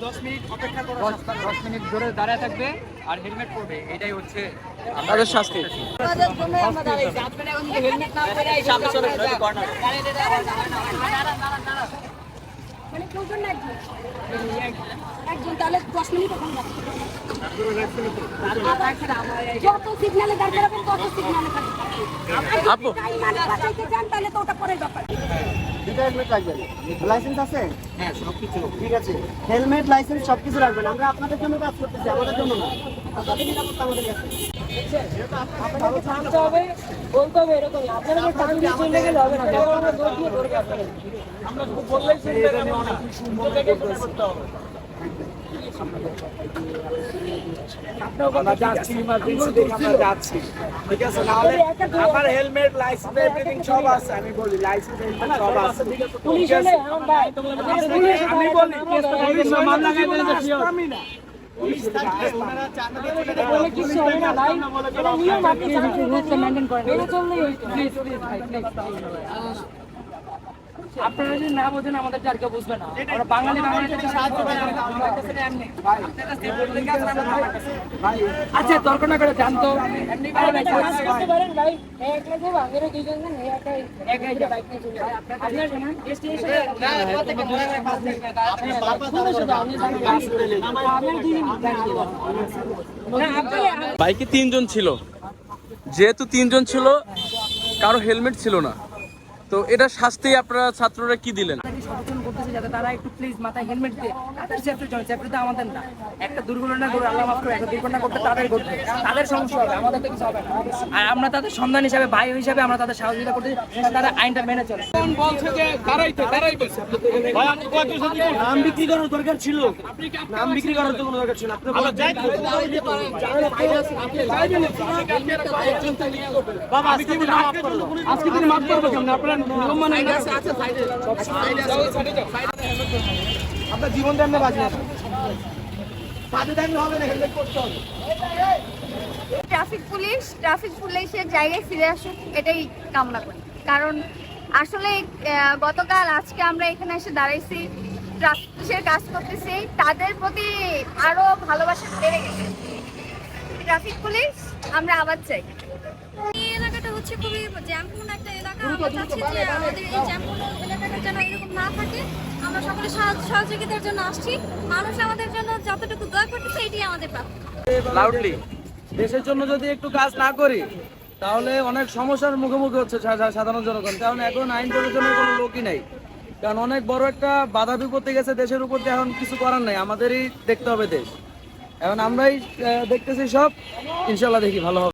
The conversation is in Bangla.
দশ মিনিট ধরে দাঁড়ায় থাকবে আর হেলমেট পরবে এটাই হচ্ছে তাদের শাস্তি মানে একজন? তাহলে দশ মিনিট ওখানে রাখতে যত সিগনালে দাঁড় করাবেন তত সিগনালে বাঁচাইতে চান তাহলে তো ওটা পরের ব্যাপার। হেলমেট রাখবেন লাইসেন্স আছে? হ্যাঁ সবকিছু ঠিক আছে। হেলমেট লাইসেন্স সবকিছু রাখবেন। আমরা আপনাদের জন্য কাজ করতেছি আমাদের জন্য না। আপনাদের নিরাপত্তা আমাদের কাছে। থামতে হবে বলতে হবে এরকম আপনারা টান দিয়ে চলে গেলে হবে না। আমরা দিয়ে বললেই শুনবেন করতে হবে। আমরা যাচ্ছি ইমার্জেন্সি আমরা যাচ্ছি ঠিক আছে নাহলে আমার হেলমেট লাইসেন্স এভরিথিং সব আছে আমি বলি লাইসেন্স হেলমেট সব আছে পুলিশ পুলিশ আমি বলি পুলিশ মামলা খাইতে আমি না হবে এটা নিয়ম আপনি রুলস মেনটেন করেন মেনে চললেই হইতো প্লিজ প্লিজ ভাই প্লিজ আপনারা যদি না বোঝেন আমাদের আর কেউ বুঝবে না। আমরা বাঙালি বাঙালিদেরকে সাহায্য আচ্ছা তর্ক না করে জানতো। বাইকে তিনজন ছিল। যেহেতু তিনজন ছিল কারও হেলমেট ছিল না। তো এটা শাস্তি আপনারা ছাত্ররা কি দিলেন? সচেতন করতেছে যাতে তারা একটু প্লিজ মাথায় হেলমেট দিয়ে তাদের সেফটির জন্য সেফটি তো আমাদের না। একটা দুর্ঘটনা করে আল্লাহ মাফ করে একটা দুর্ঘটনা করতে তাদের ঘটবে। তাদের সমস্যা হবে আমাদের তো কিছু হবে না। আর আমরা তাদের সন্ধান হিসাবে ভাই হিসাবে আমরা তাদের সহযোগিতা করতে তারা আইনটা মেনে চলে। নাম বিক্রি করার দরকার ছিল। নাম বিক্রি করার তো কোনো দরকার ছিল আপনি বাবা আজকে মাফ করল আজকে দিন মাফ করব কেমন? আপনারা নিয়ম মানে আপনার জীবন দেন না বাঁচি পাতে থাকলে হবে না হেলমেট করতে হবে। ট্রাফিক পুলিশ ট্রাফিক পুলিশের জায়গায় ফিরে আসুক এটাই কামনা করি। কারণ আসলে গতকাল আজকে আমরা এখানে এসে দাঁড়াইছি ট্রাফিক পুলিশের কাজ করতেছি তাদের প্রতি আরও ভালোবাসা বেড়ে গেছে। ট্রাফিক পুলিশ আমরা আবার চাই। হচ্ছে খুবই জ্যামপূর্ণ একটা এলাকা। আমরা চাচ্ছি যে আমাদের এই জ্যামপূর্ণ এলাকাটা যেন এরকম না থাকে। আমরা সকলে সাহায্য- সহযোগিতার জন্য আসছি। মানুষ আমাদের জন্য যতটুকু দয়া করতেছে এটাই আমাদের লাউডলি দেশের জন্য যদি একটু কাজ না করি তাহলে অনেক সমস্যার মুখোমুখি হচ্ছে সাধারণ জনগণ। কারণ এখন আইন প্রয়োজনের কোনো লোকই নাই। কারণ অনেক বড় একটা বাধা বিপত্তি গেছে দেশের উপর এখন কিছু করার নাই। আমাদেরই দেখতে হবে দেশ। এখন আমরাই দেখতেছি সব। ইনশাল্লাহ দেখি ভালো হবে।